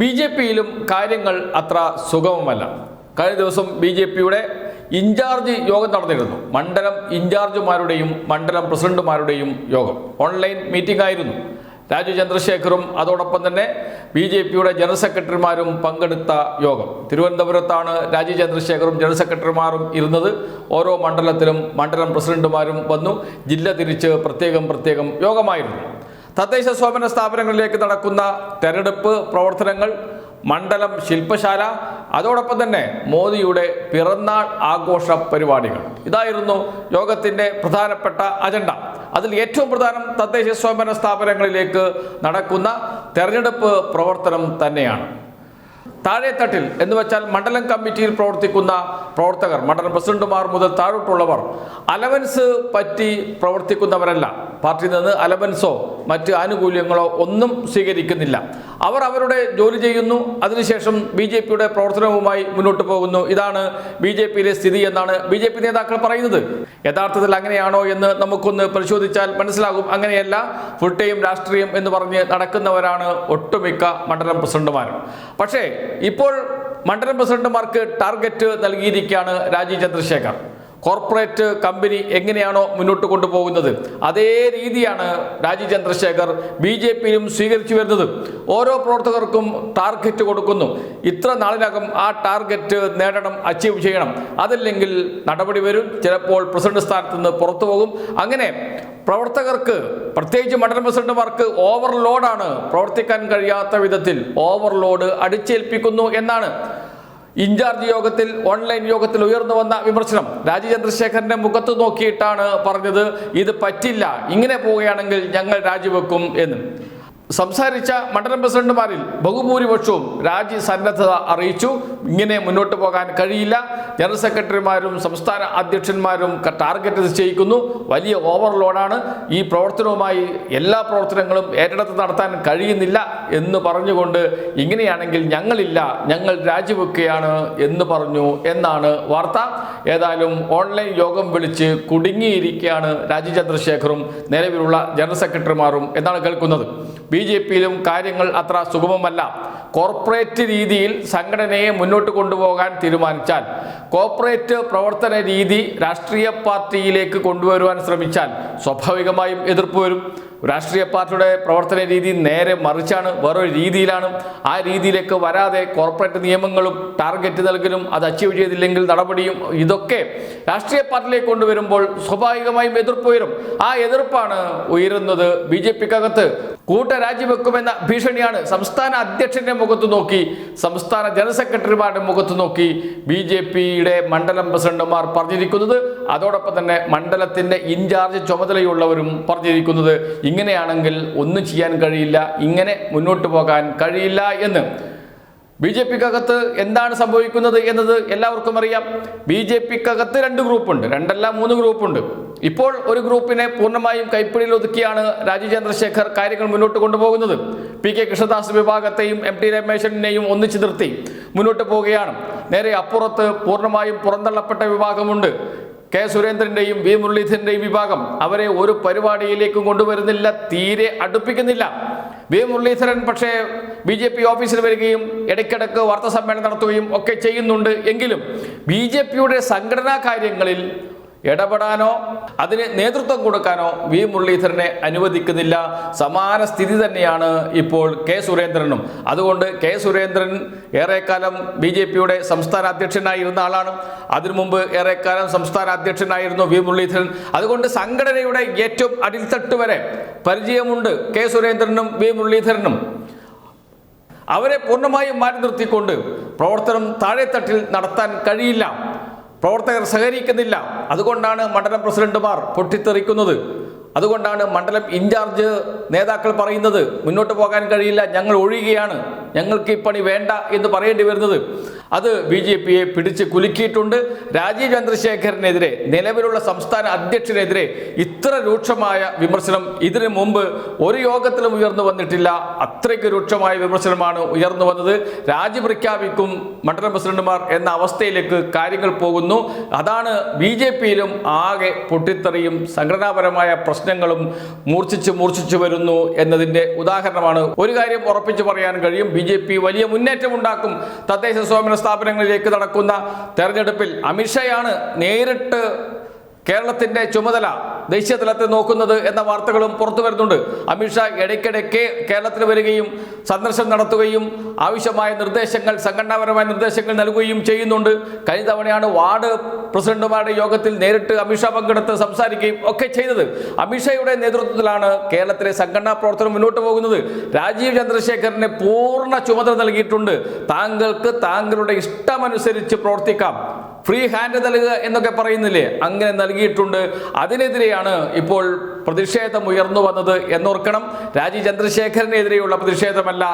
B J പിയിലും കാര്യങ്ങൾ അത്ര സുഗമമല്ല. കഴിഞ്ഞ ദിവസം ബി ജെ പിയുടെ ഇൻചാർജ് യോഗം നടന്നിരുന്നു. മണ്ഡലം ഇൻചാർജുമാരുടെയും മണ്ഡലം പ്രസിഡന്റുമാരുടെയും യോഗം. ഓൺലൈൻ മീറ്റിംഗ് ആയിരുന്നു രാജു ചന്ദ്രശേഖറും അതോടൊപ്പം തന്നെ ബി ജെ പിയുടെ ജനറൽ സെക്രട്ടറിമാരും പങ്കെടുത്ത യോഗം. തിരുവനന്തപുരത്താണ് രാജു ചന്ദ്രശേഖറും ജനറൽ സെക്രട്ടറിമാരും ഇരുന്നത്. ഓരോ മണ്ഡലത്തിലും മണ്ഡലം പ്രസിഡന്റുമാരും വന്നു. ജില്ല തിരിച്ച് പ്രത്യേകം പ്രത്യേകം യോഗമായിരുന്നു. തദ്ദേശ സ്വയംഭരണ സ്ഥാപനങ്ങളിലേക്ക് നടക്കുന്ന തെരഞ്ഞെടുപ്പ് പ്രവർത്തനങ്ങൾ മണ്ഡലം ശില്പശാല അതോടൊപ്പം തന്നെ മോദിയുടെ പിറന്നാൾ ആഘോഷ പരിപാടികൾ. ഇതായിരുന്നു യോഗത്തിന്റെ പ്രധാനപ്പെട്ട അജണ്ട. അതിൽ ഏറ്റവും പ്രധാനം തദ്ദേശ സ്വയംഭരണ സ്ഥാപനങ്ങളിലേക്ക് നടക്കുന്ന തെരഞ്ഞെടുപ്പ് പ്രവർത്തനം തന്നെയാണ്. താഴെത്തട്ടിൽ എന്ന് വെച്ചാൽ മണ്ഡലം കമ്മിറ്റിയിൽ പ്രവർത്തിക്കുന്ന പ്രവർത്തകർ മണ്ഡലം പ്രസിഡന്റുമാർ മുതൽ താഴോട്ടുള്ളവർ അലവൻസ് പറ്റി പ്രവർത്തിക്കുന്നവരല്ല. പാർട്ടിയിൽ നിന്ന് അലവൻസോ മറ്റ് ആനുകൂല്യങ്ങളോ ഒന്നും സ്വീകരിക്കുന്നില്ല. അവർ അവരുടെ ജോലി ചെയ്യുന്നു അതിനുശേഷം ബി ജെ പിയുടെ പ്രവർത്തനവുമായി മുന്നോട്ട് പോകുന്നു. ഇതാണ് ബി ജെ പിയിലെ സ്ഥിതി എന്നാണ് ബി ജെ പി നേതാക്കൾ പറയുന്നത്. യഥാർത്ഥത്തിൽ അങ്ങനെയാണോ എന്ന് നമുക്കൊന്ന് പരിശോധിച്ചാൽ മനസ്സിലാകും. അങ്ങനെയല്ല ഫുൾ രാഷ്ട്രീയം എന്ന് പറഞ്ഞ് നടക്കുന്നവരാണ് ഒട്ടുമിക്ക മണ്ഡലം പ്രസിഡന്റുമാരും. പക്ഷേ ഇപ്പോൾ മണ്ഡലം പ്രസിഡന്റുമാർക്ക് ടാർഗറ്റ് നൽകിയിരിക്കുകയാണ് രാജീവ് ചന്ദ്രശേഖർ. കോർപ്പറേറ്റ് കമ്പനി എങ്ങനെയാണോ മുന്നോട്ട് കൊണ്ടുപോകുന്നത്? അതേ രീതിയാണ് രാജീവ് ചന്ദ്രശേഖർ ബി ജെ പിയിലും സ്വീകരിച്ചു വരുന്നത്. ഓരോ പ്രവർത്തകർക്കും ടാർഗറ്റ് കൊടുക്കുന്നു. ഇത്ര നാളിനകം ആ ടാർഗറ്റ് നേടണം അച്ചീവ് ചെയ്യണം. അതല്ലെങ്കിൽ നടപടി വരും. ചിലപ്പോൾ പ്രസിഡന്റ് സ്ഥാനത്ത് നിന്ന് പുറത്തു പോകും. അങ്ങനെ പ്രവർത്തകർക്ക് പ്രത്യേകിച്ച് മണ്ഡലം പ്രസിഡന്റുമാർക്ക് ഓവർലോഡാണ് പ്രവർത്തിക്കാൻ കഴിയാത്ത വിധത്തിൽ ഓവർലോഡ് അടിച്ചേൽപ്പിക്കുന്നു എന്നാണ് ഇൻചാർജ് യോഗത്തിൽ ഓൺലൈൻ യോഗത്തിൽ ഉയർന്നു വന്ന വിമർശനം. രാജീവ് ചന്ദ്രശേഖരന്റെ മുഖത്ത് നോക്കിയിട്ടാണ് പറഞ്ഞത്. ഇത് പറ്റില്ല. ഇങ്ങനെ പോവുകയാണെങ്കിൽ ഞങ്ങൾ രാജിവെക്കും എന്ന്. സംസാരിച്ച മണ്ഡലം പ്രസിഡന്റുമാരിൽ ബഹുഭൂരിപക്ഷവും രാജി സന്നദ്ധത അറിയിച്ചു. ഇങ്ങനെ മുന്നോട്ട് പോകാൻ കഴിയില്ല. ജനറൽ സെക്രട്ടറിമാരും സംസ്ഥാന അധ്യക്ഷന്മാരും ടാർഗറ്റ് നിശ്ചയിക്കുന്നു. വലിയ ഓവർലോഡാണ് ഈ പ്രവർത്തനവുമായി എല്ലാ പ്രവർത്തനങ്ങളും ഏറ്റെടുത്ത് നടത്താൻ കഴിയുന്നില്ല എന്ന് പറഞ്ഞുകൊണ്ട് ഇങ്ങനെയാണെങ്കിൽ ഞങ്ങളില്ല ഞങ്ങൾ രാജിവെക്കുകയാണ് എന്ന് പറഞ്ഞു എന്നാണ് വാർത്ത. ഏതായാലും ഓൺലൈൻ യോഗം വിളിച്ച് കുടുങ്ങിയിരിക്കുകയാണ് രാജീവ് ചന്ദ്രശേഖറും നിലവിലുള്ള ജനറൽ സെക്രട്ടറിമാരും എന്നാണ് കേൾക്കുന്നത്. ബി ജെ പിയിലും കാര്യങ്ങൾ അത്ര സുഗമമല്ല. കോർപ്പറേറ്റ് രീതിയിൽ സംഘടനയെ മുന്നോട്ട് കൊണ്ടുപോകാൻ തീരുമാനിച്ചാൽ കോർപ്പറേറ്റ് പ്രവർത്തന രീതി രാഷ്ട്രീയ പാർട്ടിയിലേക്ക് കൊണ്ടുവരുവാൻ ശ്രമിച്ചാൽ സ്വാഭാവികമായും എതിർപ്പ് വരും. രാഷ്ട്രീയ പാർട്ടിയുടെ പ്രവർത്തന രീതി നേരെ മറിച്ചാണ് വേറൊരു രീതിയിലാണ്. ആ രീതിയിലേക്ക് വരാതെ കോർപ്പറേറ്റ് നിയമങ്ങളും ടാർഗറ്റ് നൽകലും അത് അച്ചീവ് ചെയ്തില്ലെങ്കിൽ നടപടിയും ഇതൊക്കെ രാഷ്ട്രീയ പാർട്ടിയിലേക്ക് കൊണ്ടുവരുമ്പോൾ സ്വാഭാവികമായും എതിർപ്പ് ഉയരും. ആ എതിർപ്പാണ് ഉയരുന്നത് ബി ജെ പിക്കകത്ത്. കൂട്ട രാജിവെക്കുമെന്ന ഭീഷണിയാണ് സംസ്ഥാന അധ്യക്ഷന്റെ മുഖത്ത് നോക്കി സംസ്ഥാന ജനറൽ സെക്രട്ടറിമാരുടെ മുഖത്ത് നോക്കി ബി ജെ പിയുടെ മണ്ഡലം പ്രസിഡന്റുമാർ പറഞ്ഞിരിക്കുന്നത്. അതോടൊപ്പം തന്നെ മണ്ഡലത്തിന്റെ ഇൻചാർജ് ചുമതലയുള്ളവരും പറഞ്ഞിരിക്കുന്നത് ഇങ്ങനെയാണെങ്കിൽ ഒന്നും ചെയ്യാൻ കഴിയില്ല ഇങ്ങനെ മുന്നോട്ട് പോകാൻ കഴിയില്ല എന്ന്. ബി ജെ പിക്കകത്ത് എന്താണ് സംഭവിക്കുന്നത് എന്നത് എല്ലാവർക്കും അറിയാം. ബി ജെ പിക്കകത്ത് രണ്ട് ഗ്രൂപ്പുണ്ട് രണ്ടല്ല മൂന്ന് ഗ്രൂപ്പുണ്ട്. ഇപ്പോൾ ഒരു ഗ്രൂപ്പിനെ പൂർണമായും കൈപ്പിടിയിൽ ഒതുക്കിയാണ് രാജീവ് ചന്ദ്രശേഖർ കാര്യങ്ങൾ മുന്നോട്ട് കൊണ്ടുപോകുന്നത്. പി കെ കൃഷ്ണദാസ് വിഭാഗത്തെയും എം ടി രമേശനെയും ഒന്നിച്ചു നിർത്തി മുന്നോട്ട് പോവുകയാണ്. നേരെ അപ്പുറത്ത് പൂർണമായും പുറന്തള്ളപ്പെട്ട വിഭാഗമുണ്ട്. കെ സുരേന്ദ്രന്റെയും വി മുരളീധരന്റെയും വിഭാഗം അവരെ ഒരു പരിപാടിയിലേക്കും കൊണ്ടുവരുന്നില്ല തീരെ അടുപ്പിക്കുന്നില്ല. വി മുരളീധരൻ പക്ഷേ ബി ജെ പി ഓഫീസിൽ വരികയും ഇടയ്ക്കിടയ്ക്ക് വാർത്താ സമ്മേളനം നടത്തുകയും ഒക്കെ ചെയ്യുന്നുണ്ട്. എങ്കിലും ബി ജെ പിയുടെ സംഘടനാ കാര്യങ്ങളിൽ ഇടപെടാനോ അതിന് നേതൃത്വം കൊടുക്കാനോ വി മുരളീധരനെ അനുവദിക്കുന്നില്ല. സമാന സ്ഥിതി തന്നെയാണ് ഇപ്പോൾ കെ സുരേന്ദ്രനും. അതുകൊണ്ട് കെ സുരേന്ദ്രൻ ഏറെക്കാലം ബി ജെ പിയുടെ സംസ്ഥാന അധ്യക്ഷനായിരുന്ന ആളാണ്. അതിനു മുമ്പ് ഏറെക്കാലം സംസ്ഥാന അധ്യക്ഷനായിരുന്നു വി മുരളീധരൻ. അതുകൊണ്ട് സംഘടനയുടെ ഏറ്റവും അടിത്തട്ട് വരെ പരിചയമുണ്ട് കെ സുരേന്ദ്രനും വി മുരളീധരനും. അവരെ പൂർണമായും മാറ്റി നിർത്തിക്കൊണ്ട് പ്രവർത്തനം താഴെത്തട്ടിൽ നടത്താൻ കഴിയില്ല. പ്രവർത്തകർ സഹകരിക്കുന്നില്ല. അതുകൊണ്ടാണ് മണ്ഡലം പ്രസിഡന്റുമാർ പൊട്ടിത്തെറിക്കുന്നത്. അതുകൊണ്ടാണ് മണ്ഡലം ഇൻചാർജ് നേതാക്കൾ പറയുന്നത് മുന്നോട്ട് പോകാൻ കഴിയില്ല ഞങ്ങൾ ഒഴിയുകയാണ്. ഞങ്ങൾക്ക് ഈ പണി വേണ്ട എന്ന് പറയേണ്ടി വരുന്നത്. അത് ബി ജെ പിയെ പിടിച്ച് കുലുക്കിയിട്ടുണ്ട്. രാജീവ് ചന്ദ്രശേഖരനെതിരെ നിലവിലുള്ള സംസ്ഥാന അധ്യക്ഷനെതിരെ ഇത്ര രൂക്ഷമായ വിമർശനം ഇതിനു മുമ്പ് ഒരു യോഗത്തിലും ഉയർന്നു വന്നിട്ടില്ല. അത്രയ്ക്ക് രൂക്ഷമായ വിമർശനമാണ് ഉയർന്നു വന്നത്. രാജി പ്രഖ്യാപിക്കും മണ്ഡലം പ്രസിഡന്റുമാർ എന്ന അവസ്ഥയിലേക്ക് കാര്യങ്ങൾ പോകുന്നു. അതാണ് ബി ജെ പിയിലും ആകെ പൊട്ടിത്തെറിയും സംഘടനാപരമായ പ്രശ്നങ്ങളും മൂർച്ഛിച്ച് മൂർച്ഛിച്ചു വരുന്നു എന്നതിന്റെ ഉദാഹരണമാണ്. ഒരു കാര്യം ഉറപ്പിച്ചു പറയാൻ കഴിയും. ബി ജെ പി വലിയ മുന്നേറ്റമുണ്ടാക്കും. തദ്ദേശ സ്വയംഭരണ സ്ഥാപനങ്ങളിലേക്ക് നടക്കുന്ന തെരഞ്ഞെടുപ്പിൽ അമിത്ഷായാണ് നേരിട്ട് കേരളത്തിന്റെ ചുമതല. ദേശീയ തലത്തിൽ നോക്കുന്നത് എന്ന വാർത്തകളും പുറത്തു വരുന്നുണ്ട്. അമിത്ഷാ ഇടയ്ക്കിടയ്ക്ക് കേരളത്തിൽ വരികയും സന്ദർശനം നടത്തുകയും ആവശ്യമായ നിർദ്ദേശങ്ങൾ സംഘടനാപരമായ നിർദ്ദേശങ്ങൾ നൽകുകയും ചെയ്യുന്നുണ്ട്. കഴിഞ്ഞ തവണയാണ് വാർഡ് പ്രസിഡന്റുമാരുടെ യോഗത്തിൽ നേരിട്ട് അമിത്ഷാ പങ്കെടുത്ത് സംസാരിക്കുകയും ഒക്കെ ചെയ്തത്. അമിത്ഷായുടെ നേതൃത്വത്തിലാണ് കേരളത്തിലെ സംഘടനാ പ്രവർത്തനം മുന്നോട്ട് പോകുന്നത്. രാജീവ് ചന്ദ്രശേഖരന് പൂർണ ചുമതല നൽകിയിട്ടുണ്ട്. താങ്കൾക്ക് താങ്കളുടെ ഇഷ്ടമനുസരിച്ച് പ്രവർത്തിക്കാം. ഫ്രീ ഹാൻഡ് നൽകുക എന്നൊക്കെ പറയുന്നില്ലേ? അങ്ങനെ നൽകിയിട്ടുണ്ട്. അതിനെതിരെയാണ് ഇപ്പോൾ പ്രതിഷേധം ഉയർന്നു വന്നത് എന്നോർക്കണം. രാജി ചന്ദ്രശേഖരനെതിരെയുള്ള പ്രതിഷേധമല്ല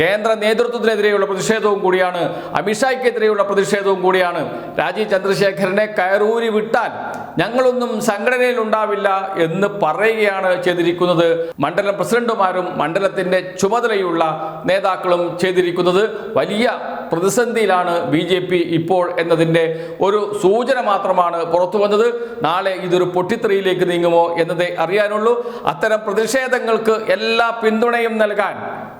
കേന്ദ്ര നേതൃത്വത്തിനെതിരെയുള്ള പ്രതിഷേധവും കൂടിയാണ് അമിത്ഷായ്ക്കെതിരെയുള്ള പ്രതിഷേധവും കൂടിയാണ്. രാജി ചന്ദ്രശേഖരനെ കയറൂരി വിട്ടാൽ ഞങ്ങളൊന്നും സംഘടനയിൽ ഉണ്ടാവില്ല എന്ന് പറയുകയാണ് ചെയ്തിരിക്കുന്നത്. മണ്ഡലം പ്രസിഡന്റുമാരും മണ്ഡലത്തിന്റെ ചുമതലയുള്ള നേതാക്കളും ചെയ്തിരിക്കുന്നത് വലിയ പ്രതിസന്ധിയിലാണ് ബി ജെ പി ഇപ്പോൾ എന്നതിന്റെ ഒരു സൂചന മാത്രമാണ് പുറത്തു വന്നത്. നാളെ ഇതൊരു പൊട്ടിത്തെറിയിലേക്ക് നീങ്ങുമോ എന്നതേ അറിയാനുള്ളൂ. അത്തരം പ്രതിഷേധങ്ങൾക്ക് എല്ലാ പിന്തുണയും നൽകാൻ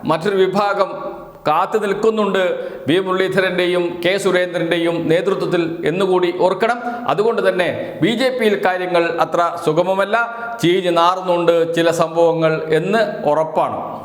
മറ്റൊരു വിഭാഗം കാത്തു നിൽക്കുന്നുണ്ട്. വി. മുരളീധരന്റെയും കെ. സുരേന്ദ്രന്റെയും നേതൃത്വത്തിൽ എന്നുകൂടി ഓർക്കണം. അതുകൊണ്ട് തന്നെ ബി ജെ പിയിൽ കാര്യങ്ങൾ അത്ര സുഗമമല്ല. ചീഞ്ഞ് നാറുന്നുണ്ട് ചില സംഭവങ്ങൾ എന്ന് ഉറപ്പാണ്.